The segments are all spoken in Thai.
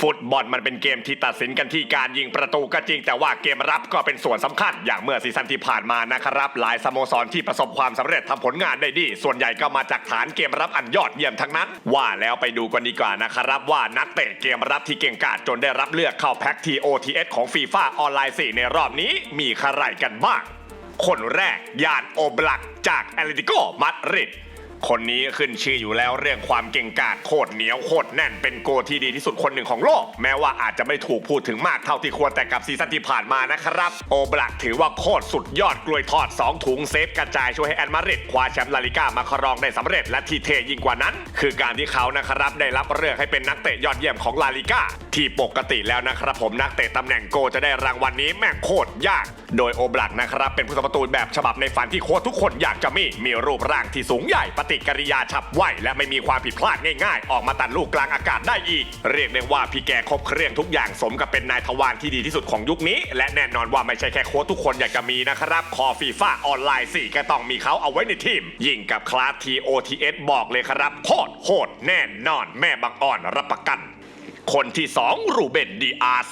ฟุตบอลมันเป็นเกมที่ตัดสินกันที่การยิงประตูก็จริง แต่ว่าเกมรับก็เป็นส่วนสำคัญอย่างเมื่อซีซั่นที่ผ่านมานะครับ หลายสโมสรที่ประสบความสำเร็จทำผลงานได้ดี ส่วนใหญ่ก็มาจากฐานเกมรับอันยอดเยี่ยมทั้งนั้น ว่าแล้วไปดูกันดีกว่านะครับว่านักเตะเกมรับที่เก่งกาจจนได้รับเลือกเข้าแพ็ก TOTS ของฟีฟ่าออนไลน์4ในรอบนี้มีใครกันบ้าง คนแรกยานโอบลักจากแอตเลติโกมาดริด คนนี้ขึ้นชื่ออยู่แล้วเรื่องความเก่งกาจโคตรเหนียวโคตรแน่นเป็นโกที่ดีที่สุดคนหนึ่งของโลก แม้ว่าอาจจะไม่ถูกพูดถึงมากเท่าที่ควรแต่กับซีซั่นที่ผ่านมานะครับ โอบลักถือว่าโคตรสุดยอดกลวยทอด 2 ถุงเซฟกระจายช่วยให้แอนมาริดคว้าแชมป์ลาลิก้ามาครองได้สำเร็จและที่เทยิ่งกว่านั้น คือการที่เขานะครับได้รับเลือกให้เป็นนักเตะยอดเยี่ยมของลาลิก้าที่ปกติแล้วนะครับผมนักเตะตำแหน่งโกจะได้รางวัลนี้แม่งโคตรยาก โดยโอบลักนะครับเป็นผู้สาประตูแบบฉบับในฝันที่โค้ชทุกคนอยากจะมีมีรูปร่างที่สูงใหญ่ปฏิกิริยาฉับไวและไม่มีความผิดพลาดง่ายๆ ออกมาตัดลูกกลางอากาศได้อีก เรียกได้ว่าพี่แกครบเครื่องทุกอย่างสมกับเป็นนายทวารที่ดีที่สุดของยุคนี้ และแน่นอนว่าไม่ใช่แค่โค้ชทุกคนอยากจะมีนะครับ คอฟีฟ่าออนไลน์4ก็ต้องมีเขาเอาไว้ในทีม ยิ่งกับคลาส TOTS บอกเลยครับโคตรโหดแน่นอนแม่บังอ่อนรับประกัน คนที่ 2 รูเบนดีอาส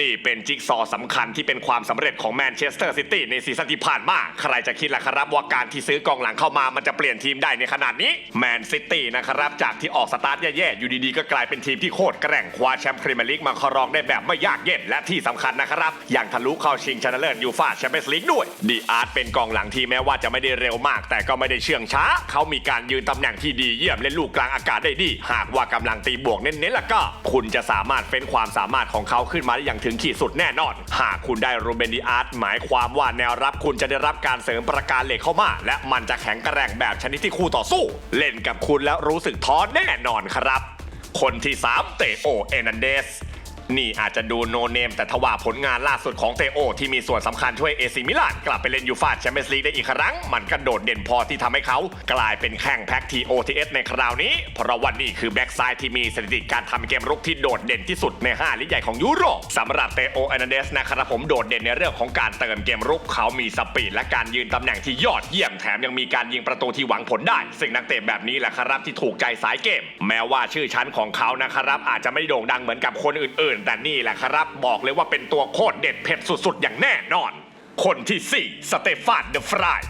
นี่เป็นจิ๊กซอว์สำคัญที่เป็นความสำเร็จของแมนเชสเตอร์ซิตี้ในซีซั่นที่ผ่านมา ใครจะคิดล่ะครับว่าการที่ซื้อกองหลังเข้ามามันจะเปลี่ยนทีมได้ในขนาดนี้ แมนซิตี้นะครับ จากที่ออกสตาร์ทแย่ๆ อยู่ดีๆ ก็กลายเป็นทีมที่โคตรแกร่งคว้าแชมป์พรีเมียร์ลีกมาครองได้แบบไม่ยากเย็นและที่สำคัญนะครับ อย่างทะลุเข้าชิงชนะเลิศยูฟ่าแชมเปี้ยนส์ลีกด้วยดีอาร์ตเป็นกองหลังที่แม้ว่าจะไม่ได้เร็วมาก แต่ก็ไม่ได้เชื่องช้า เขามีการยืนตำแหน่งที่ดีเยี่ยมเล่นลูกกลางอากาศได้ดี หากว่ากำลังตีบวกเน้นๆแล้วก็ คุณจะสามารถเฟ้นความสามารถของเขาขึ้นมาได้อย่างถึงขีดสุดแน่นอน หากคุณได้รูเบนดีอาร์ตหมายความว่าแนวรับคุณจะได้รับการเสริมประการเหล็กเข้ามา และมันจะแข็งแกร่งแบบชนิดที่คู่ต่อสู้ เล่นกับคุณแล้วรู้สึกท้อแน่นอนครับ คนที่ 3 เตโอเอนันเดส นี่อาจจะดูโนเนม แต่ทว่าผลงานล่าสุดของเตโอ ที่มีส่วนสำคัญช่วยเอซิมิลานกลับไปเล่นยูฟาแชมเปี้ยนส์ลีกได้อีกครั้ง มันก็โดดเด่นพอที่ทำให้เขา กลายเป็นแข่งแพ็กทีโอทีเอสในคราวนี้ เพราะว่านี่คือแบ็กซ้ายที่มีสถิติการทำเกมรุกที่โดดเด่นที่สุดใน 5 ลิกใหญ่ของยุโรปสำหรับเตโอเอนันเดสนะครับผมโดดเด่นในเรื่องของการเติมเกมรุกเขามีสปีดและการยืนตำแหน่งที่ยอดเยี่ยมแถมยังมีการยิงประตูที่หวังผลได้ ซึ่งนักเตะแบบนี้แหละครับที่ถูกใจสายเกม แม้ว่าชื่อชั้นของเขานะครับอาจจะไม่โด่งดังเหมือนกับคนอื่นแต่นี่แหละครับบอกเลยว่าเป็นตัวโคตรเด็ดเผ็ดสุดๆ อย่างแน่นอน คนที่4สเตฟานเดอฟราย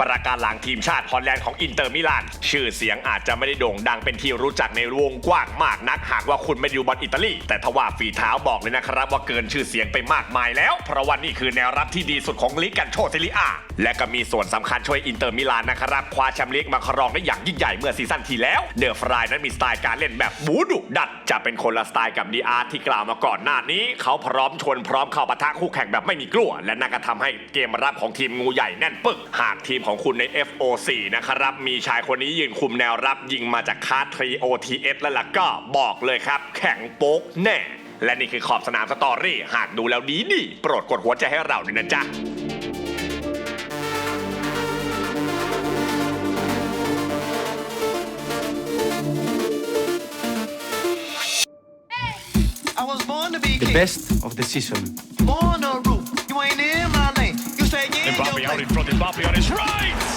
ประการหลังทีมชาติฮอลแลนด์ของอินเตอร์มิลาน ชื่อเสียงอาจจะไม่ได้โด่งดังเป็นที่รู้จักในวงกว้างมากนัก หากว่าคุณไม่ดูบอลอิตาลี แต่ทว่าฝีเท้าบอกเลยนะครับว่าเกินชื่อเสียงไปมากมายแล้ว เพราะว่านี่คือแนวรับที่ดีสุดของลีกกันโชเซริอา และก็มีส่วนสำคัญช่วยอินเตอร์มิลานนะครับคว้าแชมป์ลีกมาครองได้อย่างยิ่งใหญ่เมื่อซีซั่นที่แล้ว เดอฟรายนั้นมีสไตล์การเล่นแบบบูดุดัดจะเป็นคนละสไตล์กับดีอาร์ที่กล่าวมาก่อนหน้านี้ เขาพร้อมชนพร้อมเข้าปะทะคู่แข่งแบบไม่มีกลัว และนั่นก็ทำให้เกมรับของทีมงูใหญ่แน่นปึกหากทีมของคุณใน FO4 นะครับ มีชายคนนี้ยืนคุมแนวรับยิงมาจากคาร์ทรี OTS แล้วล่ะก็บอกเลยครับ แข็งโป๊กแน่ และนี่คือขอบสนามสตอรี่ หากดูแล้วดีดีๆโปรดกดหัวใจให้เราด้วยนะจ๊ะ I was born to be the king. best of the season. Out in front, Mbappe on his right!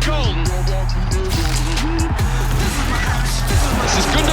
for. This is good